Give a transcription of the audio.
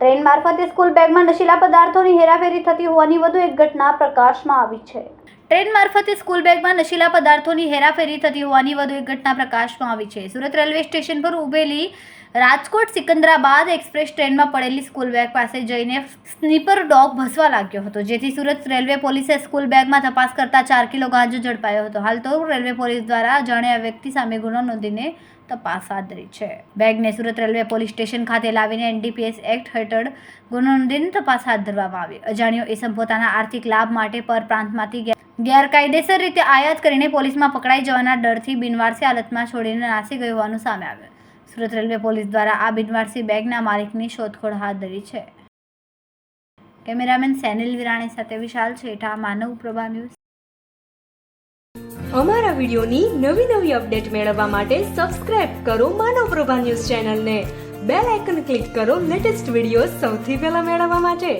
Train મારફતે school બેગમાં નશીલા પદાર્થોની હેરાફેરી થતી હોવાની વધુ એક ઘટના પ્રકાશમાં આવી છે. ટ્રેન મારફતે સ્કૂલ બેગમાં નશીલા પદાર્થોની હેરાફેરી થતી હોવાની વધુ એક ઘટના પ્રકાશમાં આવી છે. સુરત રેલવે સ્ટેશન પર ઊભેલી રાજકોટ સિકંદરાબાદ એક્સપ્રેસ ટ્રેનમાં પડેલી સ્કૂલ બેગ પાસે જઈને સ્નીપર ડોગ ભસવા લાગ્યો હતો, જેથી સુરત રેલવે પોલીસે સ્કૂલ બેગમાં તપાસ કરતા ચાર કિલો ગાંજો ઝડપાયો હતો. હાલ તો રેલવે પોલીસ દ્વારા અજાણ્યા વ્યક્તિ સામે ગુનો નોંધીને તપાસ હાથ ધરી છે. બેગને સુરત રેલવે પોલીસ સ્ટેશન ખાતે લાવીને એનડીપીએસ એક્ટ હેઠળ ગુનો નોંધીને તપાસ હાથ ધરવામાં આવી. અજાણ્યો એ પોતાના આર્થિક લાભ માટે પર પ્રાંતમાંથી ગેરકાયદેસર રીતે આયાત કરીને પોલીસમાં પકડાઈ જવાના ડરથી બિનવારસી હાલતમાં છોડીને નાસી ગયું હોવાનું સામે આવ્યું. સુરત રેલવે પોલીસ દ્વારા આ બિનવારસી બેગના માલિકની શોધખોળ હાથ ધરી છે. કેમેરામેન સેનિલ વિરાણી સાથે વિશાલ છેઠા, માનવ પ્રભા ન્યૂઝ. અમારા વિડીયોની નવી નવી અપડેટ મેળવવા માટે સબસ્ક્રાઇબ કરો માનવ પ્રભા ન્યૂઝ ચેનલને. બેલ આઇકન ક્લિક કરો લેટેસ્ટ વીડિયો સૌથી પહેલા મેળવવા માટે.